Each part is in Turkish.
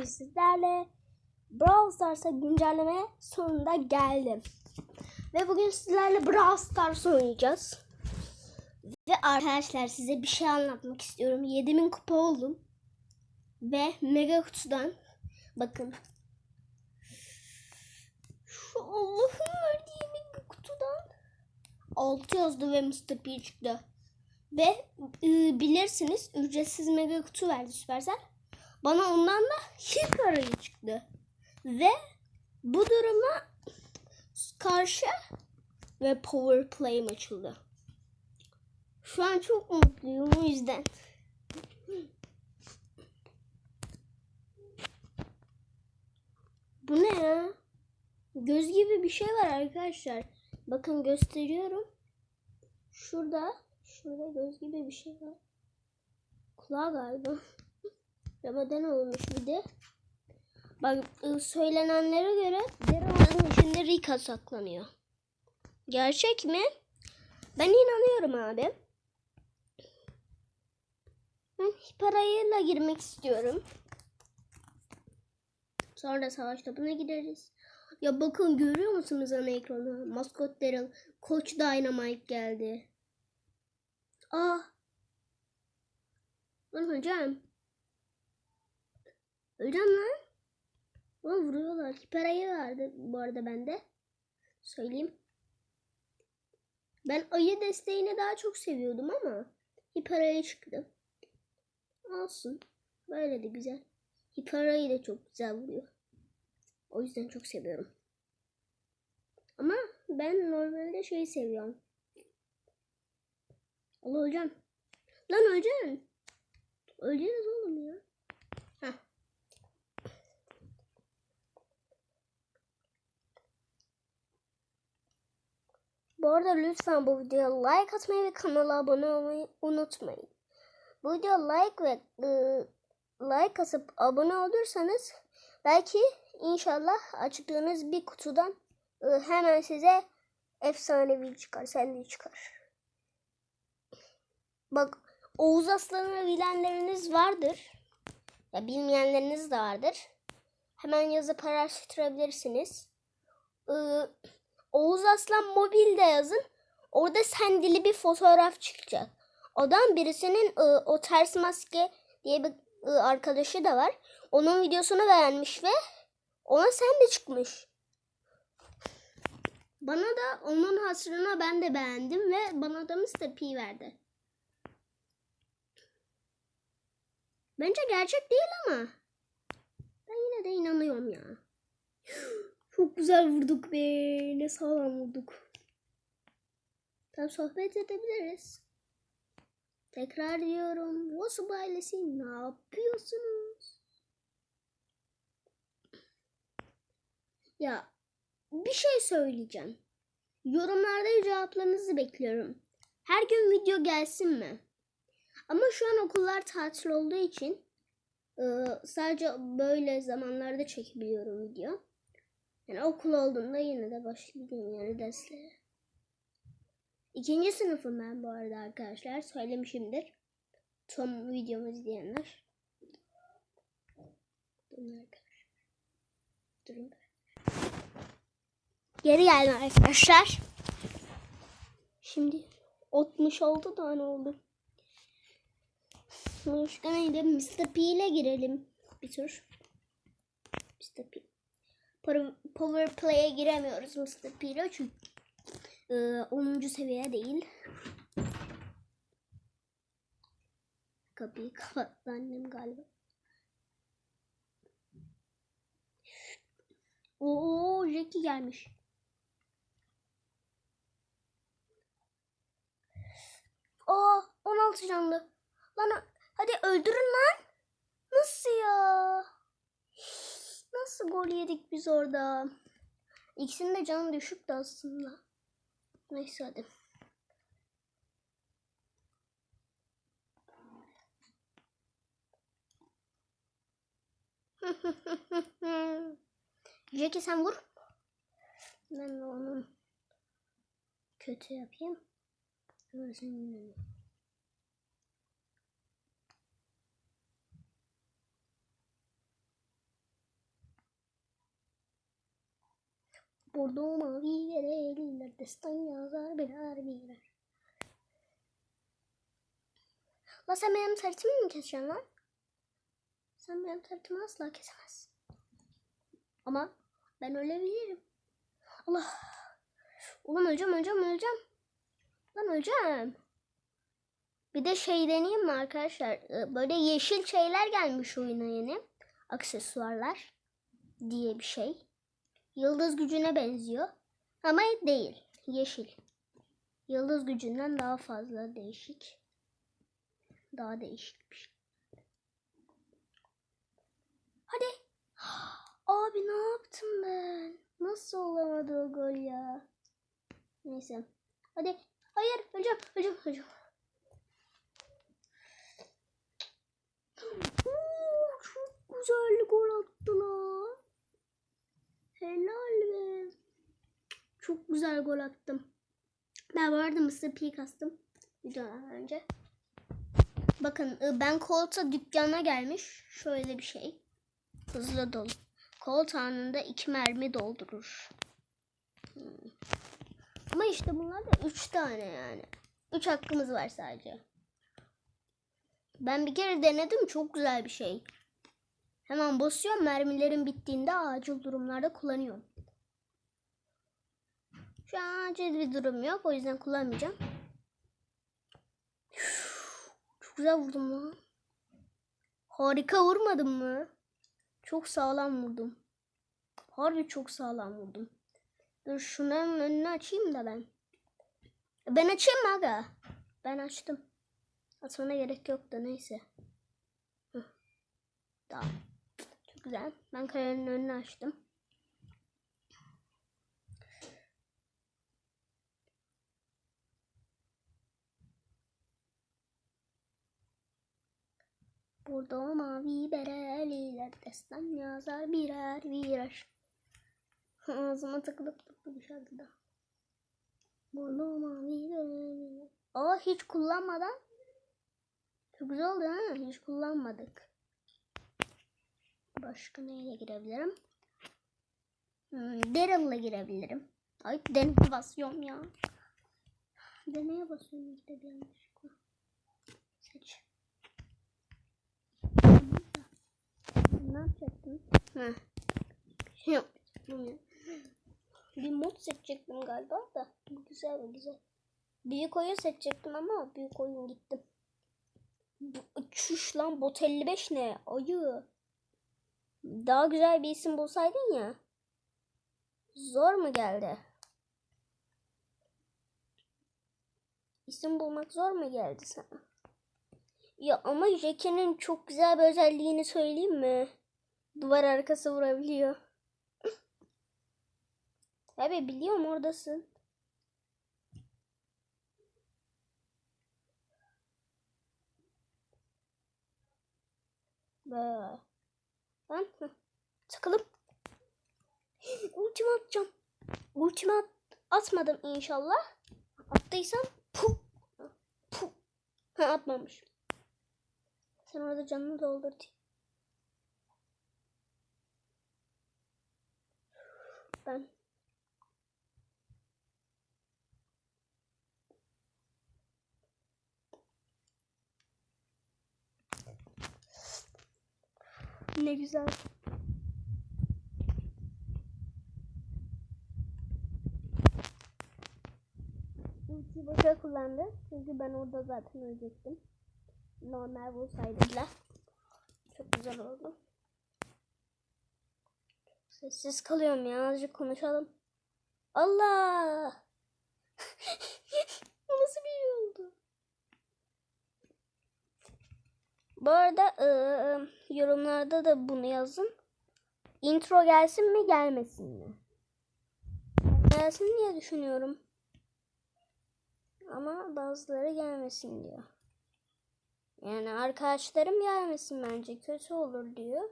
bugün sizlerle Brawl Stars'a güncelleme sonunda geldim. Ve bugün sizlerle Brawl Stars oynayacağız. Ve arkadaşlar size bir şey anlatmak istiyorum. 7000 kupa oldum. Ve mega kutudan bakın. Şu Allah'ın verdiği mega kutudan 6 yazdı ve Mr. P çıktı. Ve e, bilirsiniz ücretsiz mega kutu verdi Supercell. Bana ondan da hiper ayı çıktı. Ve bu duruma karşı ve power play'im açıldı. Şu an çok mutluyum o yüzden. Bu ne ya? Göz gibi bir şey var arkadaşlar. Bakın gösteriyorum. Şurada, şurada göz gibi bir şey var. Kulağı galiba. Ramadan olmuş bir de. Bak ıı, söylenenlere göre Derama'nın içinde Rika saklanıyor. Gerçek mi? Ben inanıyorum abi. Ben parayla girmek istiyorum. Sonra savaş topuna gideriz. Ya bakın görüyor musunuz ana ekranı? Maskot Daryl, Koç Dynamite geldi. Ah. Lan hocam. Öleceğim lan. Ulan vuruyorlar. Hiper ayı vardı bu arada bende. Söyleyeyim. Ben ayı desteğini daha çok seviyordum ama hiper çıktı. Olsun. Böyle de güzel. Hiper da çok güzel vuruyor. O yüzden çok seviyorum. Ama ben normalde şeyi seviyorum. Allah hocam. Lan hocam. Öleceğiz oğlum ya. Bu arada lütfen bu videoya like atmayı ve kanala abone olmayı unutmayın. Bu videoya like ve ıı, like atıp abone olursanız belki inşallah açtığınız bir kutudan ıı, hemen size efsanevi çıkar, sende çıkar. Bak Oğuz Aslan'ı bilenleriniz vardır. Ya bilmeyenleriniz de vardır. Hemen yazıp araştırabilirsiniz. Ee, Oğuz Aslan mobilde yazın. Orada sendili bir fotoğraf çıkacak. Odan birisinin e, o ters maske diye bir e, arkadaşı da var. Onun videosunu beğenmiş ve ona sen de çıkmış. Bana da onun hasrına ben de beğendim ve bana da Mr. P verdi. Bence gerçek değil ama. Ben yine de inanıyorum ya. Güzel vurduk be. Ne sağlam vurduk. Tam sohbet edebiliriz. Tekrar diyorum. Wasp ailesi ne yapıyorsunuz? Ya bir şey söyleyeceğim. Yorumlarda cevaplarınızı bekliyorum. Her gün video gelsin mi? Ama şu an okullar tatil olduğu için e, sadece böyle zamanlarda çekebiliyorum video. Yani okul olduğunda yine de başlayacağım yani derslere. İkinci sınıfım ben bu arada arkadaşlar. Söylemişimdir. Son videomu izleyenler. Durun arkadaşlar. Durun. Geri geldim arkadaşlar. Şimdi 60 oldu da ne oldu? Başka neydi? Mr. P ile girelim. Bir tur. Mr. P. Power- Play'e giremiyoruz Mr. P ile çünkü e, 10. seviye değil. Kapıyı kapattı annem galiba. Oo, Jackie gelmiş. Aa, 16 canlı. Lan hadi öldürün lan. Nasıl ya? Nasıl gol yedik biz orada? İkisinin de canı düşüktü aslında. Neyse hadi. Jackie sen vur. Ben de onu kötü yapayım. Ama sen Bordo mavi verelim. Destan yazar birer birer. La sen benim tartımı mı keseceksin lan? Sen benim tartımı asla kesemezsin. Ama ben ölebilirim. Allah. Ulan öleceğim öleceğim öleceğim. Lan öleceğim. Bir de şey deneyeyim mi arkadaşlar? Ee, Böyle yeşil şeyler gelmiş oyuna yeni. Aksesuarlar diye bir şey. Yıldız gücüne benziyor. Ama değil. Yeşil. Yıldız gücünden daha fazla değişik. Daha değişik bir şey. Hadi. Abi ne yaptım ben? Nasıl olamadı o gol ya? Neyse. Hadi. Hayır. Öleceğim. Öleceğim. Oo, çok güzel gol attılar. Helal be. Çok güzel gol attım. Ben bu arada Mr. P kastım. Videodan önce. Bakın e, ben kolta dükkana gelmiş. Şöyle bir şey. Hızlı dolu. Kolt anında iki mermi doldurur. Hmm. Ama işte bunlar da üç tane yani. Üç hakkımız var sadece. Ben bir kere denedim. Çok güzel bir şey. Hemen basıyorum. Mermilerin bittiğinde acil durumlarda kullanıyorum. Şu an acil bir durum yok. O yüzden kullanmayacağım. Çok güzel vurdum lan. Harika vurmadım mı? Çok sağlam vurdum. Harbi çok sağlam vurdum. Dur şunun önünü açayım da ben. Ben açayım mı aga? Ben açtım. Atmana gerek yok da neyse. Hıh. Tamam. Güzel. Ben kalenin önünü açtım. Burada o mavi bereliler destan yazar birer birer. Ağzıma takılıp tuttu şarkıda. Burada o mavi bereliler. Aa hiç kullanmadan. Çok güzel oldu ha. Hiç kullanmadık. Başka neyle girebilirim? Hmm, Daryl'la girebilirim. Ay deneye basıyorum ya. Deneye basıyorum işte bir yanlışlıkla. Seç. Ne yapacaktım? Heh. Şey yapacaktım ya. Bir mod seçecektim galiba da. Güzel bu güzel. Büyük oyun seçecektim ama büyük oyun gittim. Bu- Çüş lan bot 55 ne? Ayı. Daha güzel bir isim bulsaydın ya. Zor mu geldi? İsim bulmak zor mu geldi sana? Ya ama Jackie'nin çok güzel bir özelliğini söyleyeyim mi? Duvar arkası vurabiliyor. Tabi biliyorum oradasın. Böyle. Ben heh, sıkılıp ultimi atacağım. Ultimi at- atmadım inşallah. Attıysam puh. Puh. Ha atmamış. Sen orada canını doldur diye. Ben ne güzel. Ultiyi boşa kullandı. Çünkü ben orada zaten ölecektim. Normal bulsaydı bile. Çok güzel oldu. Sessiz kalıyorum ya. Azıcık konuşalım. Allah! Bu nasıl bir şey oldu? Bu arada eee, yorumlarda da bunu yazın. Intro gelsin mi gelmesin mi? Gelsin diye düşünüyorum. Ama bazıları gelmesin diyor. Yani arkadaşlarım gelmesin bence kötü olur diyor.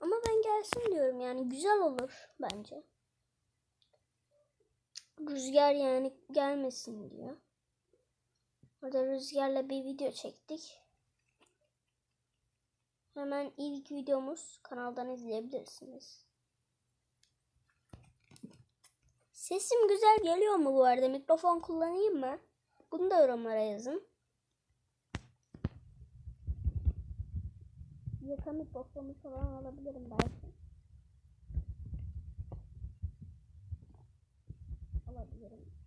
Ama ben gelsin diyorum yani güzel olur bence. Rüzgar yani gelmesin diyor. Orada Rüzgar'la bir video çektik. Hemen ilk videomuz kanaldan izleyebilirsiniz. Sesim güzel geliyor mu bu arada? Mikrofon kullanayım mı? Bunu da yorumlara yazın. Yaka mikrofonu falan alabilirim belki. Alabilirim.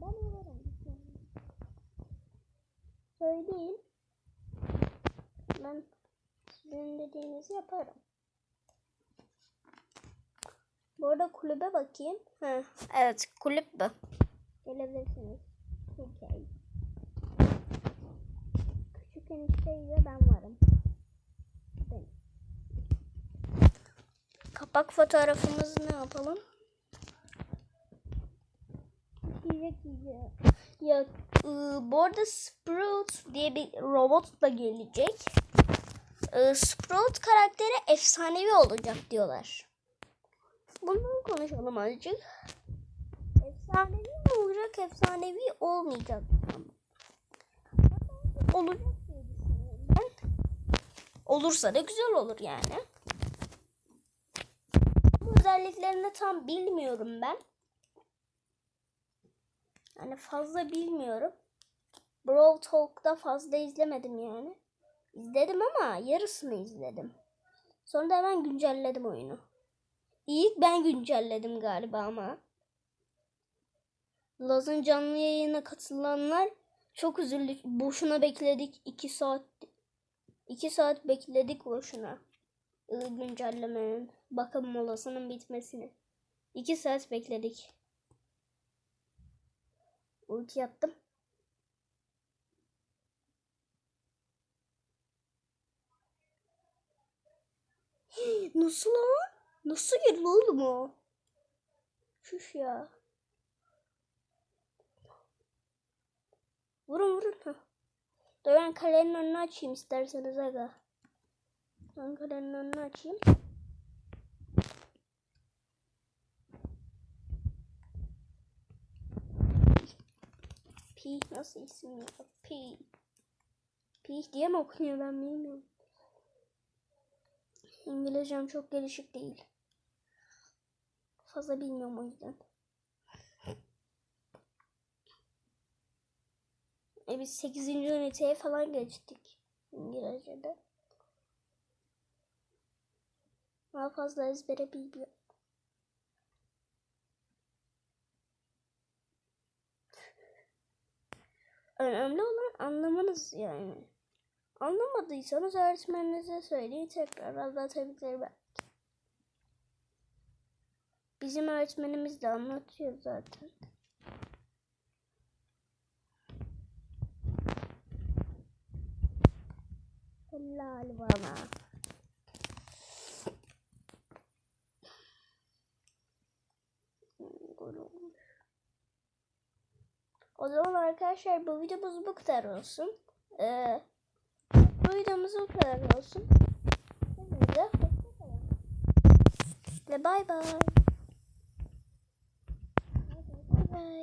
Ben alırım. Söyleyin. Ben sizin dediğinizi yaparım. Bu arada kulübe bakayım. Ha, evet kulüp bu. Gelebilirsiniz. Okay. Küçük enişteyle ben varım. Kapak fotoğrafımızı ne yapalım? Ya ıı, bu arada Sprout diye bir robot da gelecek. Iı, Sprout karakteri efsanevi olacak diyorlar. Bundan konuşalım azıcık. Efsanevi mi olacak, efsanevi olmayacak? Olacak diye düşünüyorum ben. Olursa da güzel olur yani. Özelliklerini tam bilmiyorum ben. Yani fazla bilmiyorum. Brawl Talk'ta fazla izlemedim yani. İzledim ama yarısını izledim. Sonra da hemen güncelledim oyunu. İlk ben güncelledim galiba ama. Laz'ın canlı yayına katılanlar çok üzüldük. Boşuna bekledik. 2 saat 2 saat bekledik boşuna. Güncellemenin bakım molasının bitmesini. 2 saat bekledik. Ulti attım. Nasıl lan? Nasıl girdi oğlum o? Şuş ya. Vurun vurun. Dur ben kalenin önünü açayım isterseniz aga. Ben kalenin önünü açayım. Pi nasıl isim ya? Pi. Pi diye mi okunuyor ben bilmiyorum. İngilizcem çok gelişik değil. Fazla bilmiyorum o yüzden. E biz 8. üniteye falan geçtik. İngilizce'de. Daha fazla ezbere bilmiyorum. Önemli olan anlamanız yani. Anlamadıysanız öğretmeninize söyleyin tekrar anlatabilir belki. Bizim öğretmenimiz de anlatıyor zaten. Helal bana. O zaman arkadaşlar bu videomuz bu kadar olsun. Ee, bu videomuz bu kadar olsun. Hepinize hoşçakalın. Ve bay bay. Bay bay.